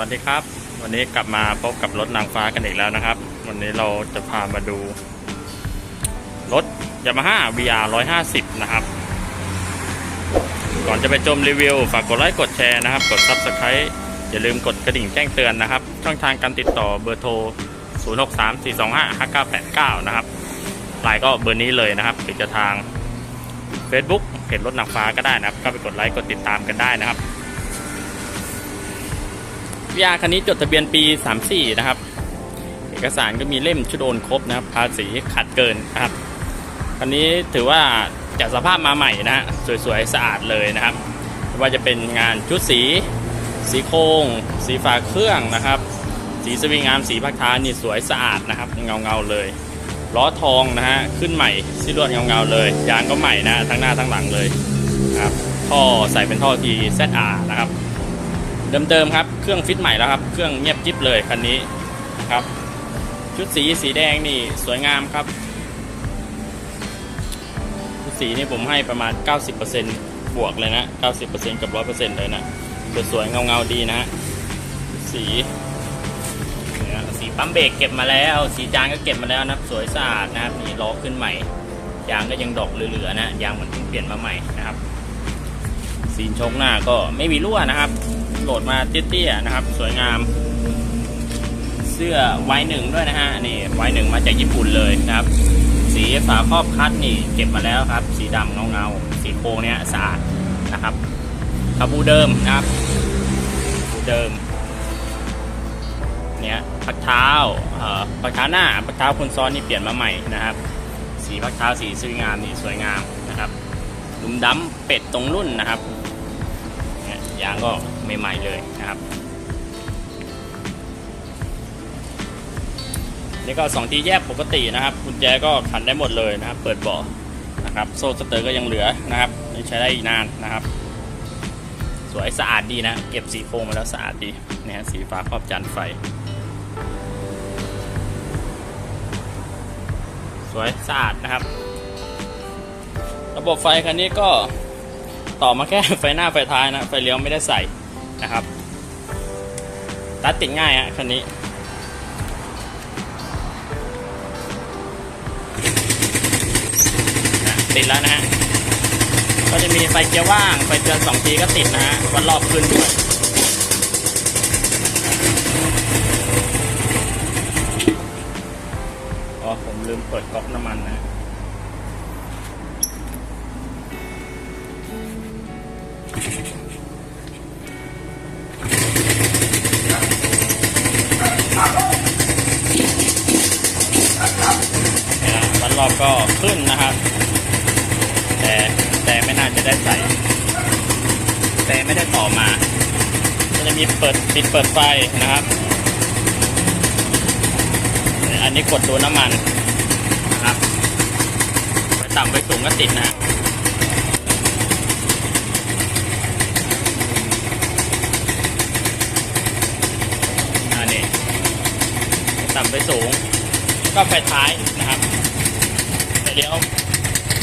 วัสดีครับ วันนี้กลับมาพบกับรถนางฟ้ากันอีกแล้วนะครับ วันนี้เราจะพามาดู รถ Yamaha VR 150 นะครับ ก่อนจะไปชมรีวิว ฝากกดไลค์กดแชร์นะครับ กด Subscribe อย่าลืมกดกระดิ่งแจ้งเตือนนะครับ ช่องทางการติดต่อเบอร์โทร 0634255989 นะครับไลน์ก็เบอร์นี้เลยนะครับหรือจะทาง Facebook เพจรถนางฟ้าก็ได้นะครับ ก็ไปกดไลค์กดติดตามกันได้นะครับ วิอาคันนี้จดทะเบียนปี 34 นะครับ เอกสารก็มีเล่มชุดโอนครบนะครับ ภาษีขัดเกินนะครับคันนี้ถือว่าจากสภาพมาใหม่นะฮะสวยๆ สะอาดเลยนะครับไม่ว่าจะเป็นงานชุดสี สีโครง สีฝาเครื่องนะครับ สีสวิงอาร์มสีพักท้ายนี่สวยสะอาดนะครับ เงาๆเลยล้อทองนะฮะขึ้นใหม่ซีลวดเงาๆเลยยางก็ใหม่นะทั้งหน้าทั้งหลังเลยนะครับท่อใส่เป็นท่อ TZR นะครับ เดิมๆครับ เครื่องฟิตใหม่แล้วครับ เครื่องเงียบจิ๊บเลยคันนี้ครับ ชุดสีสีแดงนี่สวยงามครับ ชุดสีนี่ผมให้ประมาณ 90%บวกเลยนะ 90%กับ 100%เลยนะสวยๆเงาๆดีนะฮะสีนะสีปั๊มเบรกเก็บมาแล้ว สีจานก็เก็บมาแล้วนะสวยสะอาดนะครับนี่ล้อขึ้นใหม่ ยางก็ยังดอกเหลือๆนะ ยางมันเพิ่งเปลี่ยนมาใหม่นะครับ สีชกหน้าก็ไม่มีรั่วนะครับ โหลดมาเตี้ยๆนะครับ สวยงาม เสื้อไวหนึ่งด้วยนะฮะนี่ไวหนึ่งมาจากญี่ปุ่นเลยนะครับ สีฝาครอบคัดนี่เก็บมาแล้วครับ สีดำเงาๆสีโครงเนี้ยสะอาดนะครับคาบูเดิมนะครับบูเดิมเนี่ยพักเท้าเอ่อพักเท้าหน้าพักเท้าคนซ้อนนี่เปลี่ยนมาใหม่นะครับ สีพักเท้าสีสวยงามนี่สวยงามนะครับหลุมดำเป็ดตรงรุ่นนะครับ ยางก็ใหม่ๆเลยนะครับนี่ก็ 2 ทีแยกปกตินะครับกุญแจก็ขันได้หมดเลยนะครับ เปิดเบาะนะครับ โซ่สเตอร์ก็ยังเหลือนะครับยังใช้ได้อีกนานนะครับ สวยสะอาดดีนะ เก็บสีโครงมาแล้วสะอาดดีนี่ยฮะสีฟ้าครอบจานไฟ สวยสะอาดนะครับ ระบบไฟคันนี้ก็ ต่อมาแค่ไฟหน้าไฟท้ายนะ ไฟเลี้ยวไม่ได้ใส่นะครับ ตัดติดง่ายฮะคันนี้ติดแล้วนะฮะ ก็จะมีไฟเกียร์ว่าง ไฟเตือนสองทีก็ติดนะฮะ วันรอบขึ้นด้วยอ๋อผมลืมเปิดก๊อกน้ำมันนะ รอบก็ขึ้นนะครับ แต่แต่ไม่น่าจะได้ใส่ แต่ไม่ได้ต่อมา ก็จะมีเปิดปิดเปิดไฟนะครับ อันนี้กดดูน้ำมันนะครับไว้ต่ำไว้สูงก็ติดนะอันนี้ต่ำไว้สูง ก็ไฟท้ายนะครับ ลี้ยว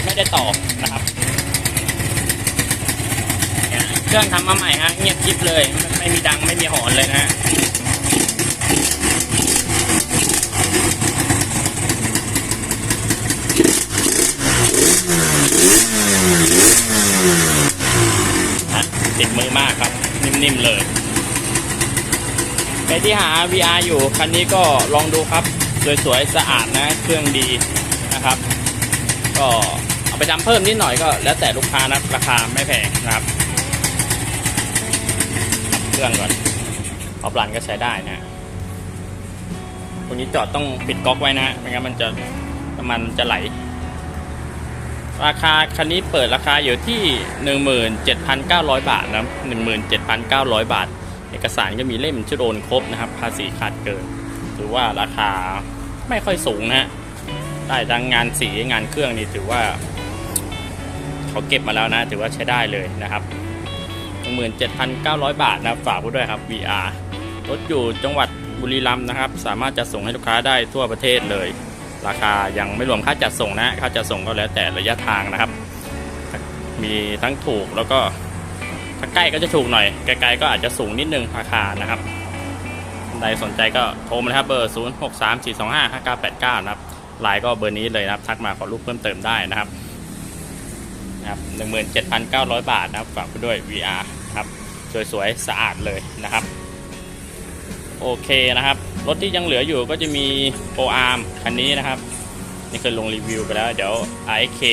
ไม่ได้ต่อนะครับ เครื่องทำมาใหม่ฮะเงียบกริบเลย ไม่มีดังไม่มีหอนเลยนะฮะติดมือมากครับ นิ่มๆเลยใครที่หา VR อยู่ คันนี้ก็ลองดูครับ สวยๆ สะอาดนะ เครื่องดีนะครับ ก็เอาไปทำเพิ่มนิดหน่อยก็แล้วแต่ลูกค้านะราคาไม่แพงนะครับเครื่องก่อนออฟลันก็ใช้ได้นะตรงนี้จอดต้องปิดก๊อกไว้นะไม่งั้นมันจะน้ำมันจะไหล ราคาคันนี้เปิดราคาอยู่ที่ 17,900 บาทนะ17,900 บาท เอกสารก็มีเล่มชุดโอนครบนะครับ ภาษีขาดเกิน ถือว่าราคาไม่ค่อยสูงนะฮะ ได้ทั้งงานสีงานเครื่องนี่ถือว่า เขาเก็บมาแล้วนะ ถือว่าใช้ได้เลยนะครับ17,900 บาทนะฝากไว้ด้วยครับ VR รถอยู่จังหวัดบุรีรัมย์นะครับ สามารถจะส่งให้ลูกค้าได้ทั่วประเทศเลย ราคายังไม่รวมค่าจัดส่งนะ ค่าจัดส่งก็แล้วแต่ระยะทางนะครับ มีทั้งถูกแล้วก็ถ้าใกล้ก็จะถูกหน่อย ไกลๆก็อาจจะสูงนิดนึงราคานะครับใดสนใจก็โทรมาเลยครับเบอร์ 0 6 3 4 2 5 5 9 8 9 นะครับ ไลน์ก็เบอร์นี้เลยนะครับ ทักมาขอรูปเพิ่มเติมได้นะครับนะครับ17,900บาทนะครับฝากไปด้วย VR ครับสวยๆสะอาดเลยนะครับ โอเคนะครับ รถที่ยังเหลืออยู่ก็จะมีโ a อาร์คันนี้นะครับนี่เคยลงรีวิวไปแล้วเดี๋ยว RXK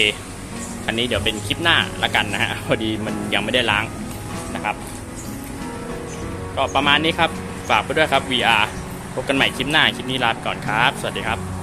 คันนี้เดี๋ยวเป็นคลิปหน้าละกันนะฮะพอดีมันยังไม่ได้ล้างนะครับ ก็ประมาณนี้ครับ ฝากไปด้วยครับ VR พบกันใหม่คลิปหน้า คลิปนี้ลาไปก่อนครับ สวัสดีครับ